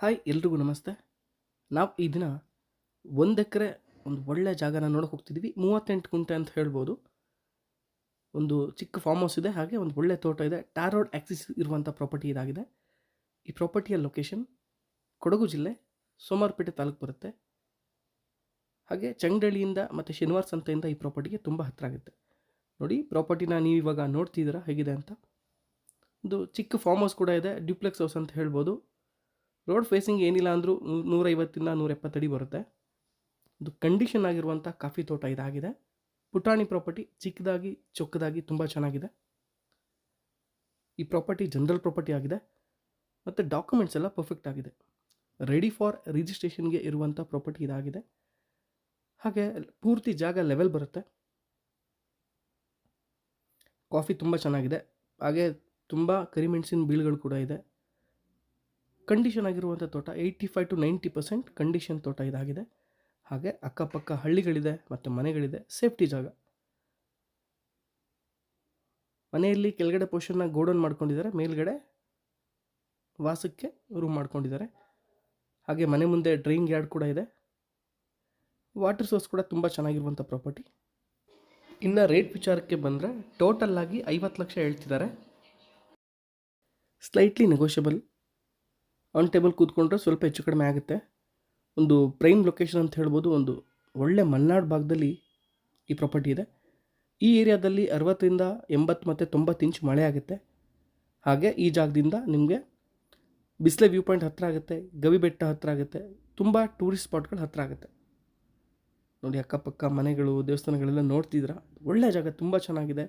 Hi, ಎಲ್ರಿಗೂ ನಮಸ್ತೆ. ನಾವು ಈ ದಿನ ಒಂದು ಎಕರೆ ಒಂದು ಒಳ್ಳೆ ಜಾಗನ ನೋಡೋಕೆ ಹೋಗ್ತಿದ್ವಿ. ಮೂವತ್ತೆಂಟು ಗುಂಟೆ ಅಂತ ಹೇಳ್ಬೋದು. ಒಂದು ಚಿಕ್ಕ ಫಾರ್ಮ್ ಹೌಸ್ ಇದೆ, ಹಾಗೆ ಒಂದು ಒಳ್ಳೆ ತೋಟ ಇದೆ. ಟಾರ್ ರೋಡ್ ಆಕ್ಸಿಸ್ ಇರುವಂಥ ಪ್ರಾಪರ್ಟಿ ಇದಾಗಿದೆ. ಈ ಪ್ರಾಪರ್ಟಿಯ ಲೊಕೇಶನ್ ಕೊಡಗು ಜಿಲ್ಲೆ ಸೋಮಾರಪೇಟೆ ತಾಲೂಕು ಬರುತ್ತೆ. ಹಾಗೆ ಚಂಗಡಳ್ಳಿಯಿಂದ ಮತ್ತು ಶನಿವಾರ ಸಂತೆಯಿಂದ ಈ ಪ್ರಾಪರ್ಟಿಗೆ ತುಂಬ ಹತ್ತಿರ ಆಗುತ್ತೆ. ನೋಡಿ ಪ್ರಾಪರ್ಟಿನ ನೀವು ಇವಾಗ ನೋಡ್ತಿದ್ದೀರಾ, ಹೇಗಿದೆ ಅಂತ. ಒಂದು ಚಿಕ್ಕ ಫಾರ್ಮ್ ಹೌಸ್ ಕೂಡ ಇದೆ ಡ್ಯೂಪ್ಲೆಕ್ಸ್ ಹೌಸ್ ಅಂತ ಹೇಳ್ಬೋದು. ರೋಡ್ ಫೇಸಿಂಗ್ ಏನಿಲ್ಲ ಅಂದರೂ ನೂರೈವತ್ತಿಂದ ನೂರ ಎಪ್ಪತ್ತಡಿ ಬರುತ್ತೆ. ಇದು ಕಂಡೀಷನ್ ಆಗಿರುವಂಥ ಕಾಫಿ ತೋಟ ಇದಾಗಿದೆ. ಪುಟಾಣಿ ಪ್ರಾಪರ್ಟಿ ಚಿಕ್ಕದಾಗಿ, ಚೊಕ್ಕದಾಗಿ ತುಂಬ ಚೆನ್ನಾಗಿದೆ. ಈ ಪ್ರಾಪರ್ಟಿ ಜನರಲ್ ಪ್ರಾಪರ್ಟಿ ಆಗಿದೆ. ಮತ್ತು ಡಾಕ್ಯುಮೆಂಟ್ಸ್ ಎಲ್ಲ ಪರ್ಫೆಕ್ಟ್ ಆಗಿದೆ. ರೆಡಿ ಫಾರ್ ರಿಜಿಸ್ಟ್ರೇಷನ್ಗೆ ಇರುವಂಥ ಪ್ರಾಪರ್ಟಿ ಇದಾಗಿದೆ. ಹಾಗೆ ಪೂರ್ತಿ ಜಾಗ ಲೆವೆಲ್ ಬರುತ್ತೆ. ಕಾಫಿ ತುಂಬ ಚೆನ್ನಾಗಿದೆ. ಹಾಗೆ ತುಂಬ ಕರಿಮೆಣಸಿನ ಬೀಳುಗಳು ಕೂಡ ಇದೆ. ಕಂಡೀಷನ್ ಆಗಿರುವಂಥ ತೋಟ eighty five to ninety percent condition ತೋಟ ಇದಾಗಿದೆ. ಹಾಗೆ ಅಕ್ಕಪಕ್ಕ ಹಳ್ಳಿಗಳಿದೆ ಮತ್ತು ಮನೆಗಳಿದೆ ಸೇಫ್ಟಿ ಜಾಗ. ಮನೆಯಲ್ಲಿ ಕೆಳಗಡೆ ಪೋರ್ಷನ್ನ ಗೋಡೌನ್ ಮಾಡ್ಕೊಂಡಿದ್ದಾರೆ, ಮೇಲ್ಗಡೆ ವಾಸಕ್ಕೆ ರೂಮ್ ಮಾಡ್ಕೊಂಡಿದ್ದಾರೆ. ಹಾಗೆ ಮನೆ ಮುಂದೆ ಡ್ರೈಯಿಂಗ್ ಯಾರ್ಡ್ ಕೂಡ ಇದೆ. ವಾಟರ್ ಸೋರ್ಸ್ ಕೂಡ ತುಂಬ ಚೆನ್ನಾಗಿರುವಂಥ ಪ್ರಾಪರ್ಟಿ ಇನ್ನು ರೇಟ್ ವಿಚಾರಕ್ಕೆ ಬಂದರೆ ಟೋಟಲ್ ಆಗಿ ಐವತ್ತು ಲಕ್ಷ ಹೇಳ್ತಿದ್ದಾರೆ. ಸ್ಲೈಟ್ಲಿ ನೆಗೋಷಿಯಬಲ್ ಆನ್ ಟೇಬಲ್ ಕೂತ್ಕೊಂಡ್ರೆ ಸ್ವಲ್ಪ ಹೆಚ್ಚು ಕಡಿಮೆ ಆಗುತ್ತೆ. ಒಂದು ಪ್ರೈಮ್ ಲೊಕೇಶನ್ ಅಂತ ಹೇಳ್ಬೋದು ಒಂದು ಒಳ್ಳೆ ಮಲೆನಾಡು ಭಾಗದಲ್ಲಿ ಈ ಪ್ರಾಪರ್ಟಿ ಇದೆ. ಈ ಏರಿಯಾದಲ್ಲಿ ಅರವತ್ತರಿಂದ ಎಂಬತ್ತು ಮತ್ತು ತೊಂಬತ್ತು ಇಂಚ್ ಮಳೆ ಆಗುತ್ತೆ. ಹಾಗೆ ಈ ಜಾಗದಿಂದ ನಿಮಗೆ ಬಿಸ್ಲೆ ವ್ಯೂ ಪಾಯಿಂಟ್ ಹತ್ತಿರ ಆಗುತ್ತೆ, ಗವಿ ಬೆಟ್ಟ ಹತ್ತಿರ ಆಗುತ್ತೆ, ತುಂಬ ಟೂರಿಸ್ಟ್ ಸ್ಪಾಟ್ಗಳು ಹತ್ತಿರ ಆಗುತ್ತೆ. ನೋಡಿ ಅಕ್ಕಪಕ್ಕ ಮನೆಗಳು, ದೇವಸ್ಥಾನಗಳೆಲ್ಲ ನೋಡ್ತಿದ್ದೀರಾ? ಒಳ್ಳೆ ಜಾಗ, ತುಂಬ ಚೆನ್ನಾಗಿದೆ.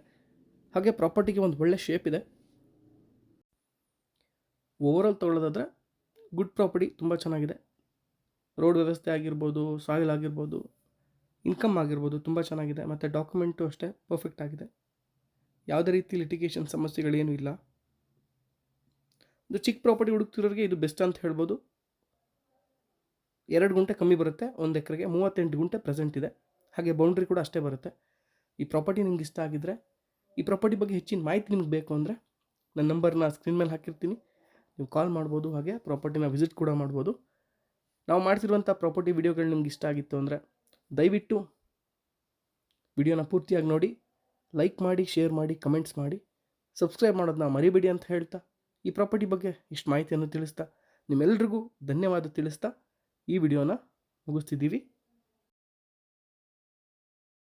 ಹಾಗೆ ಪ್ರಾಪರ್ಟಿಗೆ ಒಂದು ಒಳ್ಳೆ ಶೇಪ್ ಇದೆ. ಓವರಾಲ್ ತೊಗೊಳ್ಳೋದಾದ್ರೆ ಗುಡ್ ಪ್ರಾಪರ್ಟಿ ತುಂಬ ಚೆನ್ನಾಗಿದೆ. ರೋಡ್ ವ್ಯವಸ್ಥೆ ಆಗಿರ್ಬೋದು, ಸಾಯಿಲ್ ಆಗಿರ್ಬೋದು, ಇನ್ಕಮ್ ಆಗಿರ್ಬೋದು ತುಂಬ ಚೆನ್ನಾಗಿದೆ. ಮತ್ತು ಡಾಕ್ಯುಮೆಂಟು ಅಷ್ಟೇ ಪರ್ಫೆಕ್ಟ್ ಆಗಿದೆ. ಯಾವುದೇ ರೀತಿ ಲಿಟಿಗೇಷನ್ ಸಮಸ್ಯೆಗಳೇನೂ ಇಲ್ಲ. ಇದು ಚಿಕ್ಕ ಪ್ರಾಪರ್ಟಿ ಹುಡುಕ್ತಿರೋರಿಗೆ ಇದು ಬೆಸ್ಟ್ ಅಂತ ಹೇಳ್ಬೋದು. ಎರಡು ಗುಂಟೆ ಕಮ್ಮಿ ಬರುತ್ತೆ, ಒಂದು ಎಕರೆಗೆ ಮೂವತ್ತೆಂಟು ಗುಂಟೆ ಪ್ರೆಸೆಂಟ್ ಇದೆ. ಹಾಗೆ ಬೌಂಡ್ರಿ ಕೂಡ ಅಷ್ಟೇ ಬರುತ್ತೆ. ಈ ಪ್ರಾಪರ್ಟಿ ನಿಮ್ಗೆ ಇಷ್ಟ ಆಗಿದ್ದರೆ ಈ ಪ್ರಾಪರ್ಟಿ ಬಗ್ಗೆ ಹೆಚ್ಚಿನ ಮಾಹಿತಿ ನಿಮ್ಗೆ ಬೇಕು ಅಂದರೆ, ನನ್ನ ನಂಬರ್ನ ಸ್ಕ್ರೀನ್ ಮೇಲೆ ಹಾಕಿರ್ತೀನಿ. ನೀವು ಕಾಲ್ ಮಾಡ್ಬೋದು, ಹಾಗೆ ಪ್ರಾಪರ್ಟಿನ ವಿಸಿಟ್ ಕೂಡ ಮಾಡ್ಬೋದು. ನಾವು ಮಾಡ್ತಿರುವಂಥ ಪ್ರಾಪರ್ಟಿ ವಿಡಿಯೋಗಳು ನಿಮ್ಗೆ ಇಷ್ಟ ಆಗಿತ್ತು ಅಂದರೆ ದಯವಿಟ್ಟು ವಿಡಿಯೋನ ಪೂರ್ತಿಯಾಗಿ ನೋಡಿ ಲೈಕ್ ಮಾಡಿ ಶೇರ್ ಮಾಡಿ ಕಮೆಂಟ್ಸ್ ಮಾಡಿ ಸಬ್ಸ್ಕ್ರೈಬ್ ಮಾಡೋದನ್ನ ಮರಿಬೇಡಿ ಅಂತ ಹೇಳ್ತಾ ಈ ಪ್ರಾಪರ್ಟಿ ಬಗ್ಗೆ ಇಷ್ಟು ಮಾಹಿತಿಯನ್ನು ತಿಳಿಸ್ತಾ ನಿಮ್ಮೆಲ್ರಿಗೂ ಧನ್ಯವಾದ ತಿಳಿಸ್ತಾ ಈ ವಿಡಿಯೋನ ಮುಗಿಸ್ತಿದ್ದೀವಿ.